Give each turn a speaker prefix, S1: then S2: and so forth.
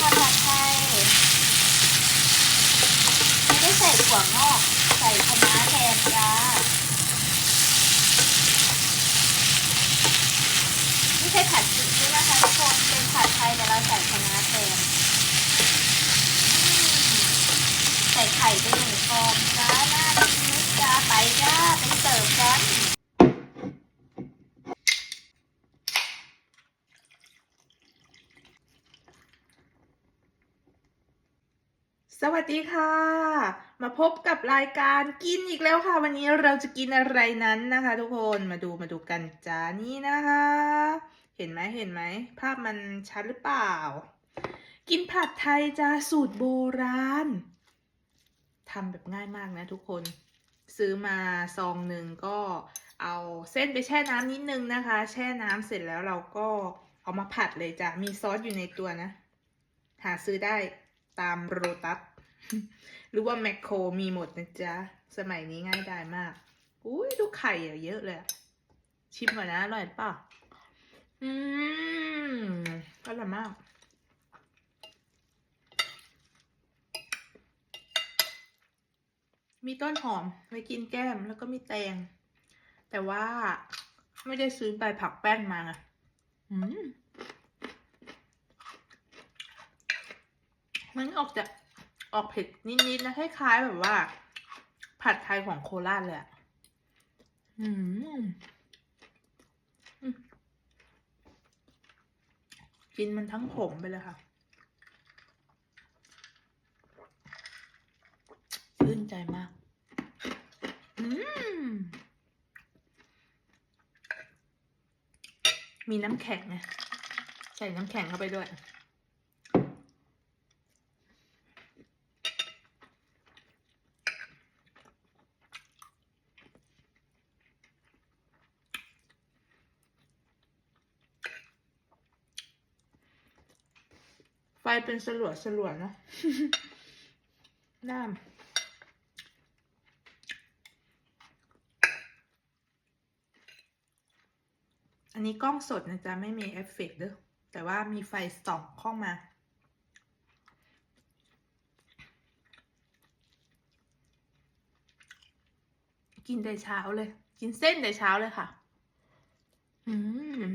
S1: ค่ะผัดไทยไม่ได้ใส่ถั่วงอก ใส่คะน้าแทนจ้าไม่ใช่ผัดซีอิ๊วนะคะทุกคนเป็นผัดไทยแต่เราใส่คะน้าแทนใส่ไข่ไปหนึ่งฟองจ้าน่ากินไหมจ้าไปจ้าไปเสิร์ฟกัน
S2: สวัสดีค่ะ มาพบกับรายการกินอีกแล้วค่ะ วันนี้เราจะกินอะไรนั้นนะคะ ทุกคนมาดูมาดูกันจ้านี่นะคะ เห็นไหมเห็นไหมภาพมันชัดหรือเปล่า กินผัดไทยจ้าสูตรโบราณทำแบบง่ายมากนะทุกคน ซื้อมาซองหนึ่งก็เอาเส้นไปแช่น้ำนิดนึงนะคะ แช่น้ำเสร็จแล้วเราก็เอามาผัดเลยจ้ะมีซอสอยู่ในตัวนะ หาซื้อได้ตามโรตัส หรือว่าแมคโครมีหมดนะจ๊ะ สมัยนี้ง่ายดายมาก อุ้ยดูไข่เยอะเลย ชิมก่อนนะ อร่อยเปล่าอืมอร่อยมาก มีต้นหอมไว้กินแก้มแล้วก็มีแตง แต่ว่าไม่ได้ซื้อใบผักแป้งมาไงอืมมันออกจาก ออกเผ็ดนิดๆนะคล้ายๆแบบว่า ผัดไทยของโคราชเลยอะอืมอืมกินมันทั้งผงไปเลยค่ะ ชื่นใจมาก อืม มีน้ำแข็งไงใส่น้ำแข็งเข้าไปด้วย ไฟเป็นสลัวสลัวๆเนาะน้ำอันนี้กล้องสดนะจ๊ะ ไม่มีเอฟเฟกต์เด้อแต่ว่ามีไฟส่องเข้ามา กินแต่เช้าเลย กินเส้นแต่เช้าเลยค่ะ อืม